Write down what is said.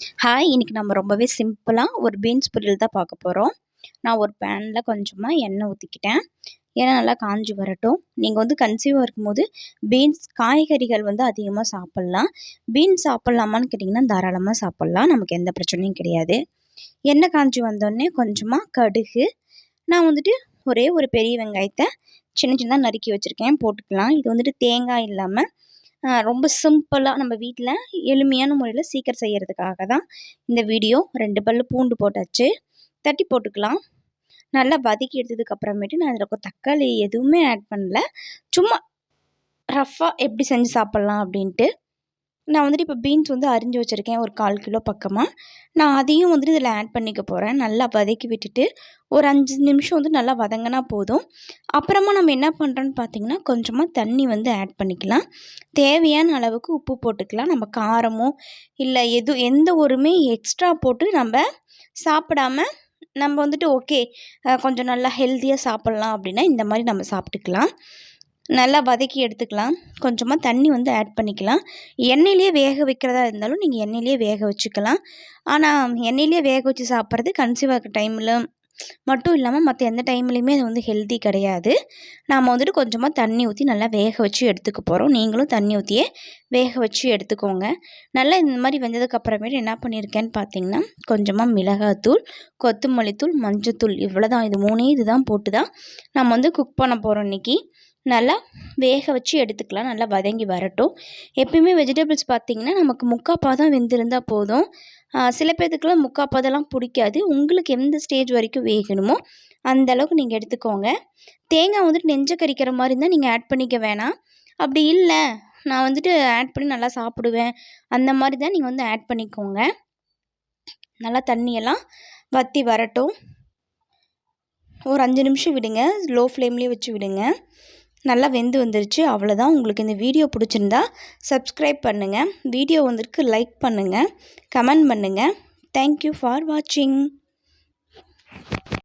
Hi இன்றைக்கி நம்ம ரொம்பவே சிம்பிளாக ஒரு பீன்ஸ் பொரியல் தான் பார்க்க போகிறோம் நான் ஒரு பேனில் கொஞ்சமாக எண்ணெய் ஊற்றிக்கிட்டேன் ஏன்னா நல்லா காஞ்சி வரட்டும். நீங்கள் வந்து கன்சீவாக இருக்கும்போது பீன்ஸ் காய்கறிகள் வந்து அதிகமாக சாப்பிட்லாம். பீன்ஸ் சாப்பிட்லாமான்னு கேட்டிங்கன்னா தாராளமாக சாப்பிட்லாம். நமக்கு எந்த பிரச்சனையும் கிடையாது. எண்ணெய் காஞ்சி வந்தோடனே கொஞ்சமாக கடுகு. நான் வந்துட்டு ஒரே ஒரு பெரிய வெங்காயத்தை சின்ன சின்னதாக நறுக்கி வச்சுருக்கேன். போட்டுக்கலாம். இது வந்துட்டு தேங்காய் இல்லாமல் ரொம்ப சிம்பிளாக நம்ம வீட்டில் எளிமையான முறையில் சீக்கிரம் செய்கிறதுக்காக தான் இந்த வீடியோ ரெண்டு பல் பூண்டு போட்டாச்சு. தட்டி போட்டுக்கலாம். நல்லா வதக்கி எடுத்ததுக்கப்புறமேட்டு நான் அதில் தக்காளி எதுவுமே ஆட் பண்ணல. சும்மா ரஃப்பாக எப்படி செஞ்சு சாப்பிட்லாம் அப்படின்ட்டு நான் வந்துட்டு இப்போ பீன்ஸ் வந்து அரிஞ்சு வச்சுருக்கேன் ஒரு கால் கிலோ பக்கமாக நான் அதையும் வந்துட்டு இதில் ஆட் பண்ணிக்க போகிறேன் நல்லா வதக்கி விட்டுட்டு ஒரு அஞ்சு நிமிஷம் வந்து நல்லா வதங்கினா போதும். அப்புறமா நம்ம என்ன பண்ணுறோன்னு பார்த்தீங்கன்னா கொஞ்சமாக தண்ணி வந்து ஆட் பண்ணிக்கலாம். தேவையான அளவுக்கு உப்பு போட்டுக்கலாம். நம்ம காரமோ இல்லை எது எந்த ஒருமே எக்ஸ்ட்ரா போட்டு நம்ம சாப்பிடாம நம்ம வந்துட்டு ஓகே கொஞ்சம் நல்லா ஹெல்த்தியாக சாப்பிட்லாம் அப்படின்னா இந்த மாதிரி நம்ம சாப்பிட்டுக்கலாம். நல்லா வதக்கி எடுத்துக்கலாம். கொஞ்சமாக தண்ணி வந்து ஆட் பண்ணிக்கலாம். எண்ணெயிலே வேக வைக்கிறதா இருந்தாலும் நீங்கள் எண்ணெயிலே வேக வச்சுக்கலாம். ஆனால் எண்ணெயிலே வேக வச்சு சாப்பிட்றது கன்சீவ் ஆகிற டைமில் மட்டும் இல்லாமல் மற்ற எந்த டைம்லேயுமே அது வந்து ஹெல்த்தி கிடையாது. நாம் வந்துட்டு கொஞ்சமாக தண்ணி ஊற்றி நல்லா வேக வச்சு எடுத்துக்க போகிறோம் நீங்களும் தண்ணி ஊற்றியே வேக வச்சு எடுத்துக்கோங்க. நல்லா இந்த மாதிரி வெந்ததுக்கப்புறமேட்டு என்ன பண்ணியிருக்கேன்னு பார்த்தீங்கன்னா கொஞ்சமாக மிளகாத்தூள் கொத்தமல்லி தூள் மஞ்சத்தூள் இவ்வளோ தான் இது மூணே இது தான் போட்டு தான் நம்ம வந்து குக் பண்ண போகிறோம் இன்றைக்கி நல்லா வேக வச்சு எடுத்துக்கலாம். நல்லா வதங்கி வரட்டும். எப்பயுமே வெஜிடபிள்ஸ் பார்த்திங்கன்னா நமக்கு முக்கால் பாதம் வெந்திருந்தால் போதும். சில பேர்த்துக்குலாம் முக்கால் பாதம்லாம் பிடிக்காது. உங்களுக்கு எந்த ஸ்டேஜ் வரைக்கும் வேகணுமோ அந்த அளவுக்கு நீங்கள் எடுத்துக்கோங்க. தேங்காய் வந்துட்டு நெஞ்ச கறிக்கிற மாதிரி இருந்தால் நீங்கள் ஆட் பண்ணிக்க வேணாம். அப்படி இல்லை நான் வந்துட்டு ஆட் பண்ணி நல்லா சாப்பிடுவேன். அந்த மாதிரி தான் நீங்கள் வந்து ஆட் பண்ணிக்கோங்க. நல்லா தண்ணியெல்லாம் வற்றி வரட்டும். ஒரு அஞ்சு நிமிஷம் விடுங்க. லோ ஃப்ளேம்லேயே வச்சு விடுங்க. நல்லா வெந்து வந்துருச்சு. அவ்வளோதான் உங்களுக்கு இந்த வீடியோ பிடிச்சிருந்தா சப்ஸ்கிரைப் பண்ணுங்கள் வீடியோ வந்திருக்கு லைக் பண்ணுங்கள் கமெண்ட் பண்ணுங்கள் தேங்க்யூ ஃபார் வாட்சிங்